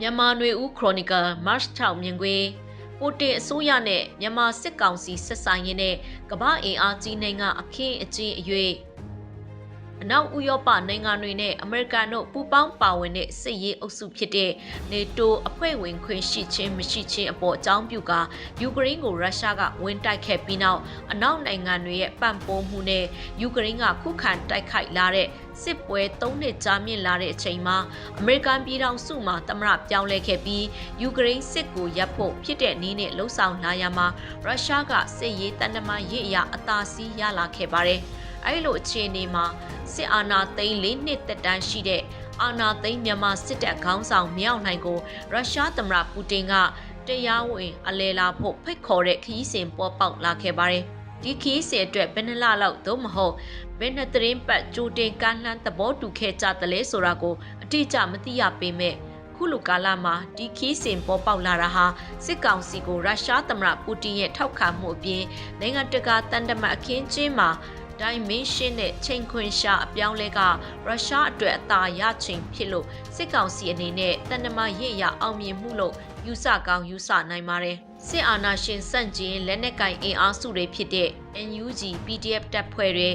မြန်မာနွေဦးခရိုနီကယ်မတ်6မြင်ကွေပူတင်အစိုးရနဲ့မြန်မာစစ်ကောင်စီဆက်ဆိုင်ရင်းနဲ့ကမ္ဘာအင်အားကြီးနိုင်ငံအခင်းအကျင်းအ၍ အနောက်ဥရောပနိုင်ငံတွေနဲ့အမေရိကန်တို့ပူးပေါင်းပါဝင်တဲ့စစ်ရေးအုပ်စုဖြစ်တဲ့ NATO အဖွဲ့ဝင်ခွင့်ရှိခြင်းမရှိခြင်းအပေါ်အကြောင်းပြုကာယူကရိန်းကိုရုရှားကဝင်တိုက်ခဲ့ပြီးနောက်အနောက်နိုင်ငံတွေရဲ့ပံ့ပိုးမှုနဲ့ယူကရိန်းကခုခံတိုက်ခိုက်လာတဲ့စစ်ပွဲ၃နှစ်ကြာမြင့်လာတဲ့အချိန်မှာအမေရိကန်ပြည်ထောင်စုမှာတမရပြောင်းလဲခဲ့ပြီးယူကရိန်းစစ်ကိုရပ်ဖို့ဖြစ်တဲ့နည်းနဲ့လှုံ့ဆော်လာရမှာရုရှားကစစ်ရေးတန်တမာရေးအရာအသာစီးရလာခဲ့ပါတယ်။ အဲဒီလိုအခြေအနေမှာစစ်အာဏာသိမ်း၄နှစ်သက်တမ်းရှိတဲ့အာဏာသိမ်းမြန်မာစစ်တပ်ခေါင်းဆောင်မြောက်နိုင်ကိုရုရှားသမ္မတပူတင်ကတရားဝင်အလဲလာဖို့ဖိတ်ခေါ်တဲ့ခရီးစဉ်ပေါ်ပေါက်လာခဲ့ပါတယ်။ဒီခီးစဉ်အတွက်ဘယ်နှလလောက်သို့မဟုတ်ဘယ်နှသတင်းပတ်ကြိုတင်ကမ်းလှမ်းသဘောတူခဲ့ကြသလဲဆိုတာကိုအတိအကျမသိရပေမဲ့ခုလိုကာလမှာဒီခီးစဉ်ပေါ်ပေါက်လာတာဟာစစ်ကောင်စီကိုရုရှားသမ္မတပူတင်ရဲ့ထောက်ခံမှုအပြင်နိုင်ငံတကာတန်တမတ်အခင်းချင်းမှာ ဒိုင်မင်းရှင်းတဲ့ချိန်ခွင်ရှာအပြောင်းလဲကရုရှားအတွက်အသာရချိန်ဖြစ်လို့စစ်ကောင်စီအနေနဲ့တန်တမာရေးရအောင်မြင်မှုလို့ယူဆကောင်းယူဆနိုင်ပါတယ်စစ်အာဏာရှင်စန့်ကျင်လက်နက်ကင်အင်အားစုတွေဖြစ်တဲ့ NUG PDF တပ်ဖွဲ့တွေ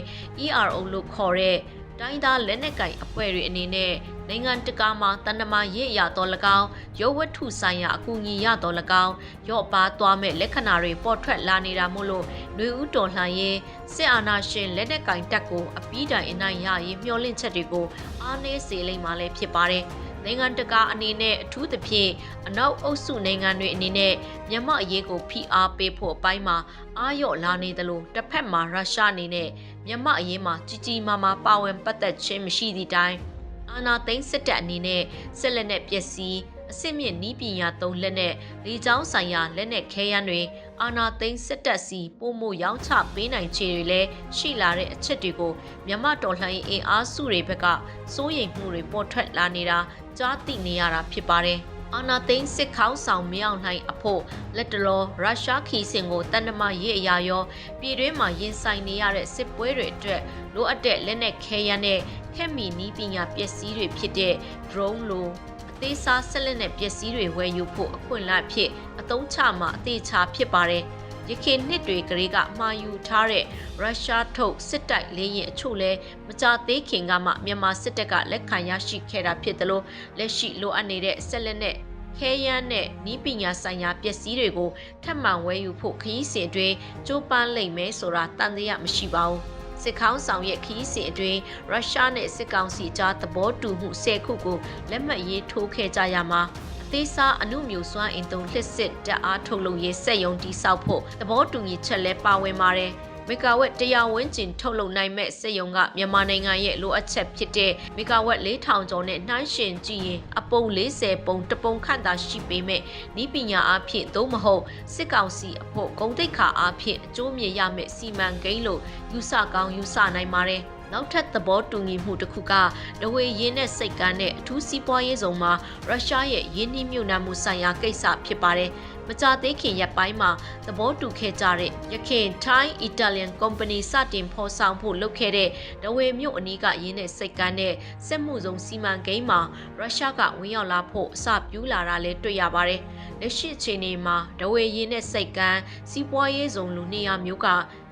ERO လို့ခေါ်တဲ့တိုင်းသားလက်နက်ကင်အဖွဲ့တွေအနေနဲ့ နိုင်ငံတကာမှာတန်တမာရေးအရာတော်၎င်းရုပ်ဝတ္ထုဆိုင်ရာအကူအညီရတော်၎င်းရော့ပါသွားမဲ့လက္ခဏာတွေပေါ်ထွက်လာနေတာမို့လို့နှွေဦးတော်လှန်ရေးစစ်အာဏာရှင်လက်နက်ကင်တပ်ကိုအပီးတိုင်အနိုင်ရရေးမျှော်လင့်ချက်တွေကိုအားနည်းစေလိမ့်မှာလည်းဖြစ်ပါတယ်နိုင်ငံတကာအနေနဲ့အထူးသဖြင့်အနောက်အုပ်စုနိုင်ငံတွေအနေနဲ့မြန်မာအရေးကိုဖိအားပေးဖို့အပိုင်းမှာအာရော့လာနေသလိုတစ်ဖက်မှာရုရှားအနေနဲ့မြန်မာအရေးမှာကြီးကြီးမားမားပါဝင်ပတ်သက်ခြင်းမရှိသည့်တိုင် အာနာသိန်းစစ်တပ်အနေနဲ့စစ်လက်နက်ပစ္စည်းအစစ်မြင့်နီးပညာသုံးလက်နက်လေကြောင်းဆိုင်ရာလက်နက်ခဲယမ်းတွေအာနာသိန်းစစ်တပ်စီပို့မှုရောင်းချပေးနိုင်ခြေတွေလည်းရှိလာတဲ့အချက်တွေကိုမြန်မာတော်လှန်ရေးအင်အားစုတွေဘက်ကစိုးရိမ်မှုတွေပေါ်ထွက်လာနေတာကြားသိနေရတာဖြစ်ပါတယ်။အာနာသိန်းစစ်ခေါင်းဆောင်မြောက်နိုင်အဖို့လက်တလောရုရှားခီစင်ကိုတန်တမာရေးအရာရောပြည်တွင်းမှာရင်ဆိုင်နေရတဲ့စစ်ပွဲတွေအတွက်လိုအပ်တဲ့လက်နက်ခဲယမ်းနဲ့ ခက်မီနီးပညာပစ္စည်းတွေဖြစ်တဲ့ drone လိုအသေးစားဆက်လက်နဲ့ပစ္စည်းတွေဝယ်ယူဖို့အခွင့်အလမ်းဖြစ်အသုံးချမှာအသေးချာဖြစ်ပါတယ်။ရခိုင်နှစ်တွေကလေးကမှာယူထားတဲ့ရုရှားထုတ်စစ်တိုက်လေယာဉ်အချို့လဲမကြသေးခင်ကမှမြန်မာစစ်တပ်ကလက်ခံရရှိခဲ့တာဖြစ်တယ်လို့လက်ရှိလိုအပ်နေတဲ့ဆက်လက်နဲ့ခဲယမ်းနဲ့နီးပညာဆိုင်ရာပစ္စည်းတွေကိုထပ်မံဝယ်ယူဖို့ခရီးစဉ်အတွင်းကြိုးပမ်းလိမ့်မယ်ဆိုတာတန်တရားမရှိပါဘူး စစ်ခေါင်းဆောင်ရဲ့ခီးစဉ်အတွင်းရုရှားနဲ့စစ်ကောင်စီကြားသဘောတူမှု၁၀ခုကိုလက်မှတ်ရေးထိုးခဲ့ကြရမှာအသေးစားအမှုမျိုးစွမ်းအင်သုံးလှစ်စစ်တပ်အားထုတ်လုပ်ရေးစက်ယုံတိစောက်ဖို့သဘောတူညီချက်လဲပါဝင်ပါတယ် မီဂါဝက်100ဝန်းကျင်ထုတ်လုပ်နိုင်မဲ့စက်ယုံကမြန်မာနိုင်ငံရဲ့လိုအပ်ချက်ဖြစ်တဲ့မီဂါဝက်4000ကျော်နဲ့နှိုင်းယှဉ်ကြည့်ရင်အပုံ40ပုံတပုံခန့်သာရှိပေမဲ့ဤပညာအားဖြင့်သို့မဟုတ်စစ်ကောင်စီအဖို့ဂုံတိတ်ခါအားဖြင့်အကျိုးမြင်ရမယ့်စီမံကိန်းလို့ယူဆကောင်းယူဆနိုင်ပါတယ်နောက်ထပ်သဘောတူညီမှုတစ်ခုကဒဝေရင်းနဲ့စိတ်ကန်းနဲ့အထူးစီးပွားရေးဆောင်မှာရုရှားရဲ့ရင်းနှီးမြှုပ်နှံမှုဆိုင်ရာကိစ္စဖြစ်ပါတယ်။ မကြသေးခင်ရက်ပိုင်းမှာသဘောတူခဲ့ကြတဲ့ရခင် Thai Italian Company စတင်ဖော်ဆောင်ဖို့လုပ်ခဲ့တဲ့ဒဝေမြို့အနီးကရင်းနဲ့စိတ်ကန်းနဲ့စက်မှုဆောင်စီမံကိန်းမှာရုရှားကဝင်ရောက်လာဖို့အစပြုလာတာလည်းတွေ့ရပါတယ်။လက်ရှိအခြေအနေမှာဒဝေရင်းနဲ့စိတ်ကန်းစီးပွားရေးဆောင်လူနေရာမျိုးက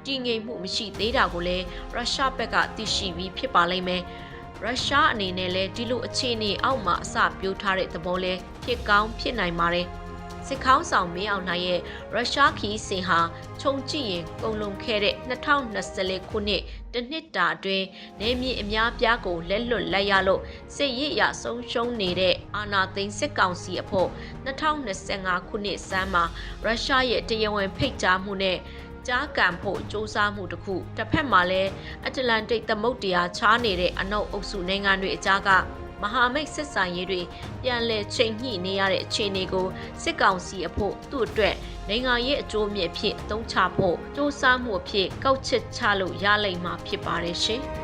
တည်ငြိမ်မှုမရှိသေးတာကိုလည်းရုရှားဘက်ကသိရှိပြီးဖြစ်ပါလိမ့်မယ်။ရုရှားအနေနဲ့လည်းဒီလိုအခြေအနေအောက်မှာအစပြိုးထားတဲ့သဘောလဲဖြစ်ကောင်းဖြစ်နိုင်ပါတယ်။ စစ်ခေါင်းဆောင်မင်းအောင်နိုင်ရဲ့ရုရှားခီးစင်ဟာခြုံကြည့်ရင်ကုန်လုံခဲ့တဲ့2024ခုနှစ်တနှစ်တာအတွင်းနေမြေအများပြားကိုလက်လွတ်လိုက်ရလို့စစ်ရေးရဆုံးရှုံးနေတဲ့အာဏာသိမ်းစစ်ကောင်စီအဖို့2025ခုနှစ်စမ်းမှာရုရှားရဲ့တရားဝင်ဖိတ်ကြားမှုနဲ့ကြားကန်ဖို့စ조사မှုတစ်ခုတစ်ဖက်မှာလည်းအတ္တလန်တိတ်သမုတ်တရားချားနေတဲ့အနောက်အုပ်စုနိုင်ငံတွေအကြားက မဟာမိတ်စစ်ဆိုင်ရေးတွေပြန်လည်ချိန်ညှိနေရတဲ့အခြေအနေကိုစစ်ကောင်စီအဖို့သူ့အတွက်နိုင်ငံရေးအကျိုးမြတ်ဖြစ်အသုံးချဖို့စ조사မှုအဖြစ်ကောက်ချက်ချလို့ရလိမ့်မှာဖြစ်ပါတယ်ရှင်။